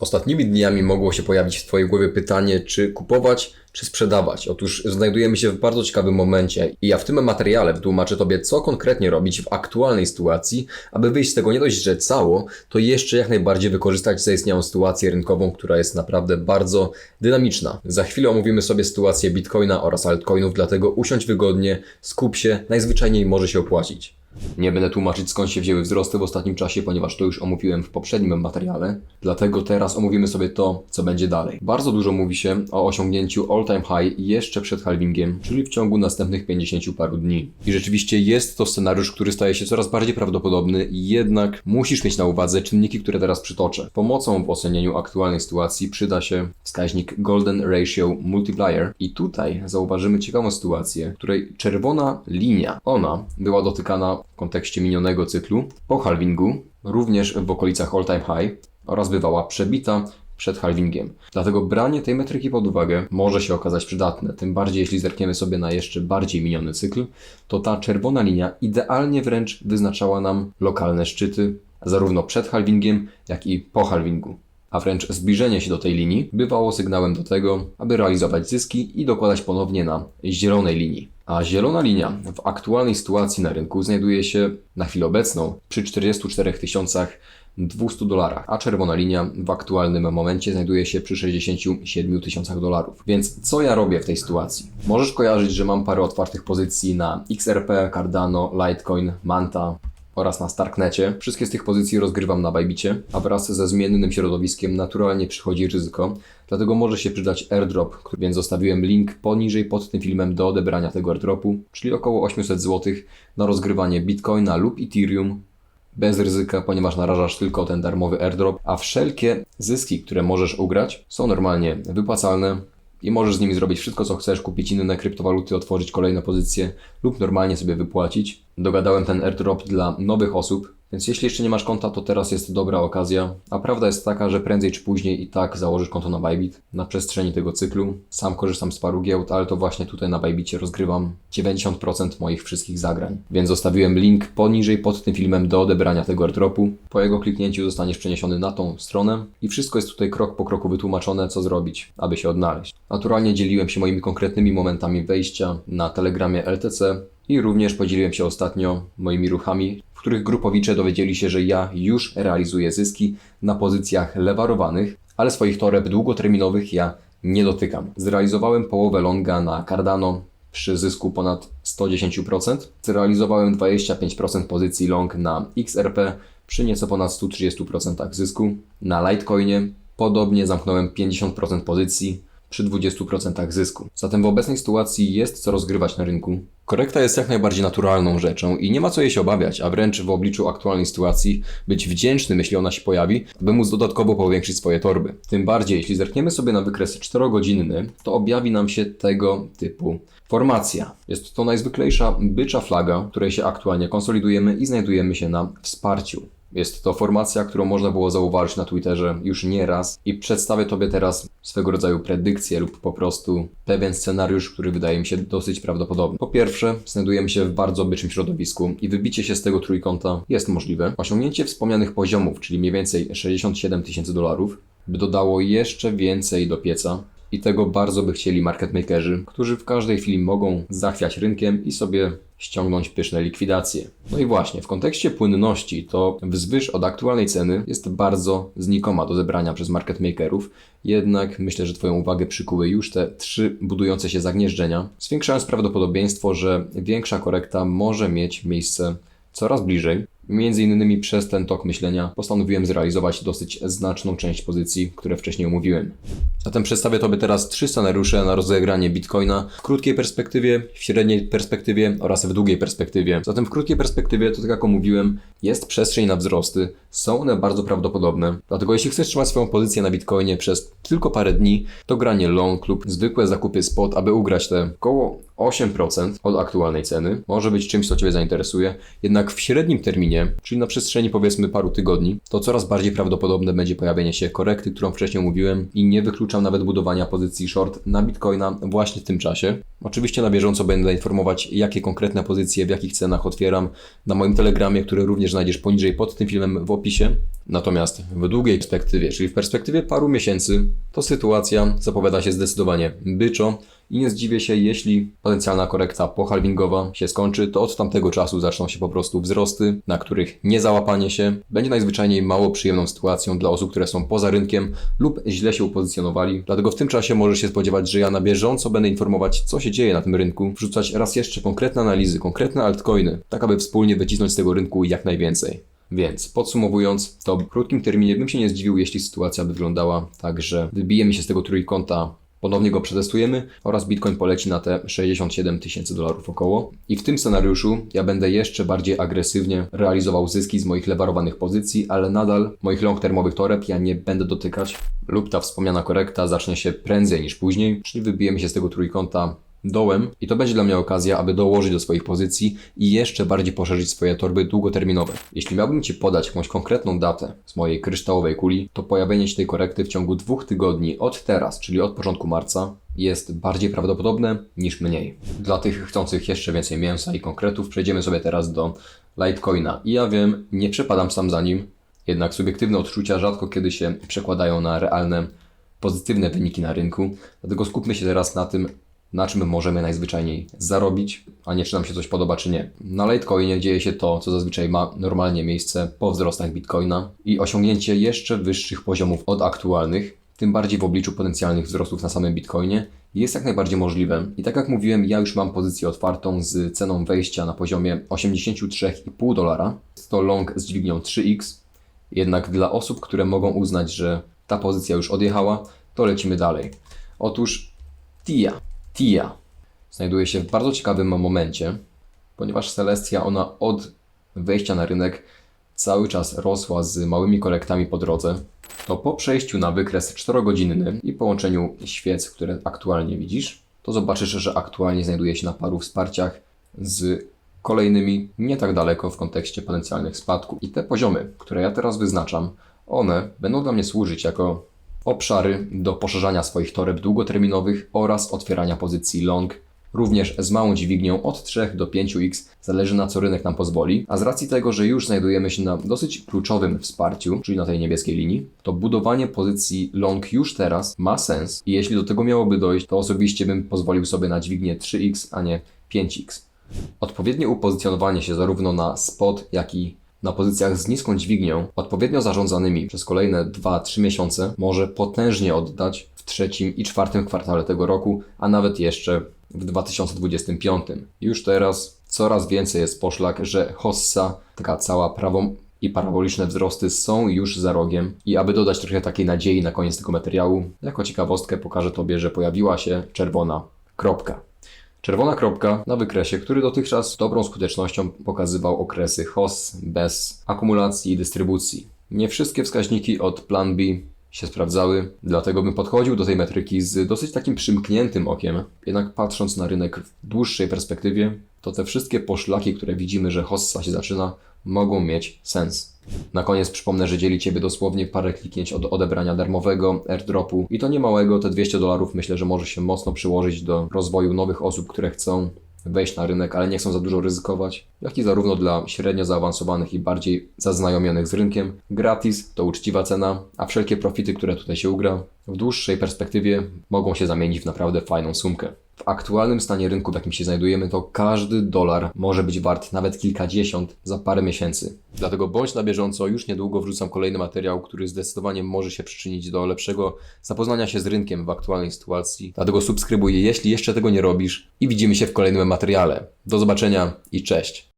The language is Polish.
Ostatnimi dniami mogło się pojawić w Twojej głowie pytanie, czy kupować, czy sprzedawać. Otóż znajdujemy się w bardzo ciekawym momencie i ja w tym materiale wytłumaczę Tobie, co konkretnie robić w aktualnej sytuacji, aby wyjść z tego nie dość, że cało, to jeszcze jak najbardziej wykorzystać zaistniałą sytuację rynkową, która jest naprawdę bardzo dynamiczna. Za chwilę omówimy sobie sytuację Bitcoina oraz altcoinów, dlatego usiądź wygodnie, skup się, najzwyczajniej może się opłacić. Nie będę tłumaczyć skąd się wzięły wzrosty w ostatnim czasie, ponieważ to już omówiłem w poprzednim materiale. Dlatego teraz omówimy sobie to, co będzie dalej. Bardzo dużo mówi się o osiągnięciu all-time high jeszcze przed halvingiem, czyli w ciągu następnych 50 paru dni. I rzeczywiście jest to scenariusz, który staje się coraz bardziej prawdopodobny, jednak musisz mieć na uwadze czynniki, które teraz przytoczę. Pomocą w ocenieniu aktualnej sytuacji przyda się wskaźnik Golden Ratio Multiplier i tutaj zauważymy ciekawą sytuację, której czerwona linia, ona była dotykana w kontekście minionego cyklu po halvingu, również w okolicach all-time high oraz bywała przebita przed halvingiem. Dlatego branie tej metryki pod uwagę może się okazać przydatne. Tym bardziej, jeśli zerkniemy sobie na jeszcze bardziej miniony cykl, to ta czerwona linia idealnie wręcz wyznaczała nam lokalne szczyty, zarówno przed halvingiem, jak i po halvingu. A wręcz zbliżenie się do tej linii bywało sygnałem do tego, aby realizować zyski i dokładać ponownie na zielonej linii. A zielona linia w aktualnej sytuacji na rynku znajduje się na chwilę obecną przy 44 200 dolarach, a czerwona linia w aktualnym momencie znajduje się przy 67 tysiącach dolarów. Więc co ja robię w tej sytuacji? Możesz kojarzyć, że mam parę otwartych pozycji na XRP, Cardano, Litecoin, Manta, oraz na Starknecie. Wszystkie z tych pozycji rozgrywam na Bybicie, a wraz ze zmiennym środowiskiem naturalnie przychodzi ryzyko, dlatego może się przydać airdrop, więc zostawiłem link poniżej pod tym filmem do odebrania tego airdropu, czyli około 800 zł na rozgrywanie Bitcoina lub Ethereum bez ryzyka, ponieważ narażasz tylko ten darmowy airdrop, a wszelkie zyski, które możesz ugrać, są normalnie wypłacalne i możesz z nimi zrobić wszystko, co chcesz, kupić inne kryptowaluty, otworzyć kolejne pozycje lub normalnie sobie wypłacić. Dogadałem ten airdrop dla nowych osób, więc jeśli jeszcze nie masz konta, to teraz jest dobra okazja. A prawda jest taka, że prędzej czy później i tak założysz konto na Bybit na przestrzeni tego cyklu. Sam korzystam z paru giełd, ale to właśnie tutaj na Bybicie rozgrywam 90% moich wszystkich zagrań. Więc zostawiłem link poniżej pod tym filmem do odebrania tego airdropu. Po jego kliknięciu zostaniesz przeniesiony na tą stronę i wszystko jest tutaj krok po kroku wytłumaczone, co zrobić, aby się odnaleźć. Naturalnie dzieliłem się moimi konkretnymi momentami wejścia na Telegramie LTC, i również podzieliłem się ostatnio moimi ruchami, w których grupowicze dowiedzieli się, że ja już realizuję zyski na pozycjach lewarowanych, ale swoich toreb długoterminowych ja nie dotykam. Zrealizowałem połowę longa na Cardano przy zysku ponad 110%. Zrealizowałem 25% pozycji long na XRP przy nieco ponad 130% zysku. Na Litecoinie podobnie zamknąłem 50% pozycji przy 20% zysku. Zatem w obecnej sytuacji jest co rozgrywać na rynku. Korekta jest jak najbardziej naturalną rzeczą i nie ma co jej się obawiać, a wręcz w obliczu aktualnej sytuacji być wdzięcznym, jeśli ona się pojawi, by móc dodatkowo powiększyć swoje torby. Tym bardziej, jeśli zerkniemy sobie na wykres 4-godzinny, to objawi nam się tego typu formacja. Jest to najzwyklejsza bycza flaga, której się aktualnie konsolidujemy i znajdujemy się na wsparciu. Jest to formacja, którą można było zauważyć na Twitterze już nie raz i przedstawię Tobie teraz swego rodzaju predykcję lub po prostu pewien scenariusz, który wydaje mi się dosyć prawdopodobny. Po pierwsze, znajdujemy się w bardzo byczym środowisku i wybicie się z tego trójkąta jest możliwe. Osiągnięcie wspomnianych poziomów, czyli mniej więcej 67 tysięcy dolarów, by dodało jeszcze więcej do pieca, i tego bardzo by chcieli market makerzy, którzy w każdej chwili mogą zachwiać rynkiem i sobie ściągnąć pyszne likwidacje. No i właśnie, w kontekście płynności to wzwyż od aktualnej ceny jest bardzo znikoma do zebrania przez market makerów, jednak myślę, że Twoją uwagę przykuły już te trzy budujące się zagnieżdżenia, zwiększając prawdopodobieństwo, że większa korekta może mieć miejsce coraz bliżej. Między innymi przez ten tok myślenia postanowiłem zrealizować dosyć znaczną część pozycji, które wcześniej omówiłem. Zatem przedstawię Tobie teraz trzy scenariusze na rozegranie Bitcoina w krótkiej perspektywie, w średniej perspektywie oraz w długiej perspektywie. Zatem w krótkiej perspektywie, to tak jak omówiłem, jest przestrzeń na wzrosty, są one bardzo prawdopodobne. Dlatego jeśli chcesz trzymać swoją pozycję na Bitcoinie przez tylko parę dni, to granie long lub zwykłe zakupy spot, aby ugrać te około 8% od aktualnej ceny, może być czymś, co Ciebie zainteresuje. Jednak w średnim terminie, czyli na przestrzeni powiedzmy paru tygodni, to coraz bardziej prawdopodobne będzie pojawienie się korekty, którą wcześniej mówiłem i nie wykluczam nawet budowania pozycji short na Bitcoina właśnie w tym czasie. Oczywiście na bieżąco będę informować, jakie konkretne pozycje, w jakich cenach otwieram na moim telegramie, który również znajdziesz poniżej pod tym filmem w opisie. Natomiast w długiej perspektywie, czyli w perspektywie paru miesięcy, to sytuacja zapowiada się zdecydowanie byczo i nie zdziwię się, jeśli potencjalna korekta pohalvingowa się skończy, to od tamtego czasu zaczną się po prostu wzrosty, na których niezałapanie się będzie najzwyczajniej mało przyjemną sytuacją dla osób, które są poza rynkiem lub źle się upozycjonowali. Dlatego w tym czasie może się spodziewać, że ja na bieżąco będę informować, co się dzieje na tym rynku, wrzucać raz jeszcze konkretne analizy, konkretne altcoiny, tak aby wspólnie wycisnąć z tego rynku jak najwięcej. Więc podsumowując, to w krótkim terminie bym się nie zdziwił, jeśli sytuacja by wyglądała tak, że wybijemy się z tego trójkąta Ponownie go przetestujemy oraz Bitcoin poleci na te 67 tysięcy dolarów około. I w tym scenariuszu ja będę jeszcze bardziej agresywnie realizował zyski z moich lewarowanych pozycji, ale nadal moich long-termowych toreb ja nie będę dotykać lub ta wspomniana korekta zacznie się prędzej niż później, czyli wybijemy się z tego trójkąta dołem i to będzie dla mnie okazja, aby dołożyć do swoich pozycji i jeszcze bardziej poszerzyć swoje torby długoterminowe. Jeśli miałbym Ci podać jakąś konkretną datę z mojej kryształowej kuli, to pojawienie się tej korekty w ciągu dwóch tygodni od teraz, czyli od początku marca, jest bardziej prawdopodobne niż mniej. Dla tych chcących jeszcze więcej mięsa i konkretów przejdziemy sobie teraz do Litecoina. I ja wiem, nie przepadam sam za nim, jednak subiektywne odczucia rzadko kiedy się przekładają na realne pozytywne wyniki na rynku, dlatego skupmy się teraz na tym, na czym możemy najzwyczajniej zarobić, a nie czy nam się coś podoba, czy nie. Na Litecoinie dzieje się to, co zazwyczaj ma normalnie miejsce po wzrostach Bitcoina i osiągnięcie jeszcze wyższych poziomów od aktualnych, tym bardziej w obliczu potencjalnych wzrostów na samym Bitcoinie, jest jak najbardziej możliwe. I tak jak mówiłem, ja już mam pozycję otwartą z ceną wejścia na poziomie 83,5 dolara. Jest to long z dźwignią 3x, jednak dla osób, które mogą uznać, że ta pozycja już odjechała, to lecimy dalej. Otóż TIA TIA znajduje się w bardzo ciekawym momencie, ponieważ Celestia ona od wejścia na rynek cały czas rosła z małymi korektami po drodze, to po przejściu na wykres 4-godzinny i połączeniu świec, które aktualnie widzisz, to zobaczysz, że aktualnie znajduje się na paru wsparciach z kolejnymi nie tak daleko w kontekście potencjalnych spadków. I te poziomy, które ja teraz wyznaczam, one będą dla mnie służyć jako obszary do poszerzania swoich toreb długoterminowych oraz otwierania pozycji long, również z małą dźwignią od 3 do 5x, zależy na co rynek nam pozwoli, a z racji tego, że już znajdujemy się na dosyć kluczowym wsparciu, czyli na tej niebieskiej linii, to budowanie pozycji long już teraz ma sens. I jeśli do tego miałoby dojść, to osobiście bym pozwolił sobie na dźwignię 3x, a nie 5x. Odpowiednie upozycjonowanie się zarówno na spot, jak i na pozycjach z niską dźwignią, odpowiednio zarządzanymi przez kolejne 2-3 miesiące, może potężnie oddać w trzecim i czwartym kwartale tego roku, a nawet jeszcze w 2025. Już teraz coraz więcej jest poszlak, że hossa, taka cała prawą i paraboliczne wzrosty są już za rogiem. I aby dodać trochę takiej nadziei na koniec tego materiału, jako ciekawostkę pokażę Tobie, że pojawiła się czerwona kropka. Czerwona kropka na wykresie, który dotychczas dobrą skutecznością pokazywał okresy HOS bez akumulacji i dystrybucji. Nie wszystkie wskaźniki od Plan B się sprawdzały, dlatego bym podchodził do tej metryki z dosyć takim przymkniętym okiem. Jednak patrząc na rynek w dłuższej perspektywie, to te wszystkie poszlaki, które widzimy, że hossa się zaczyna, mogą mieć sens. Na koniec przypomnę, że dzieli Ciebie dosłownie parę kliknięć od odebrania darmowego airdropu i to nie małego, te 200 dolarów myślę, że może się mocno przyłożyć do rozwoju nowych osób, które chcą wejść na rynek, ale nie chcą za dużo ryzykować, jak i zarówno dla średnio zaawansowanych i bardziej zaznajomionych z rynkiem. Gratis to uczciwa cena, a wszelkie profity, które tutaj się ugra, w dłuższej perspektywie mogą się zamienić w naprawdę fajną sumkę. W aktualnym stanie rynku, w jakim się znajdujemy, to każdy dolar może być wart nawet kilkadziesiąt za parę miesięcy. Dlatego bądź na bieżąco, już niedługo wrzucam kolejny materiał, który zdecydowanie może się przyczynić do lepszego zapoznania się z rynkiem w aktualnej sytuacji. Dlatego subskrybuj, jeśli jeszcze tego nie robisz i widzimy się w kolejnym materiale. Do zobaczenia i cześć!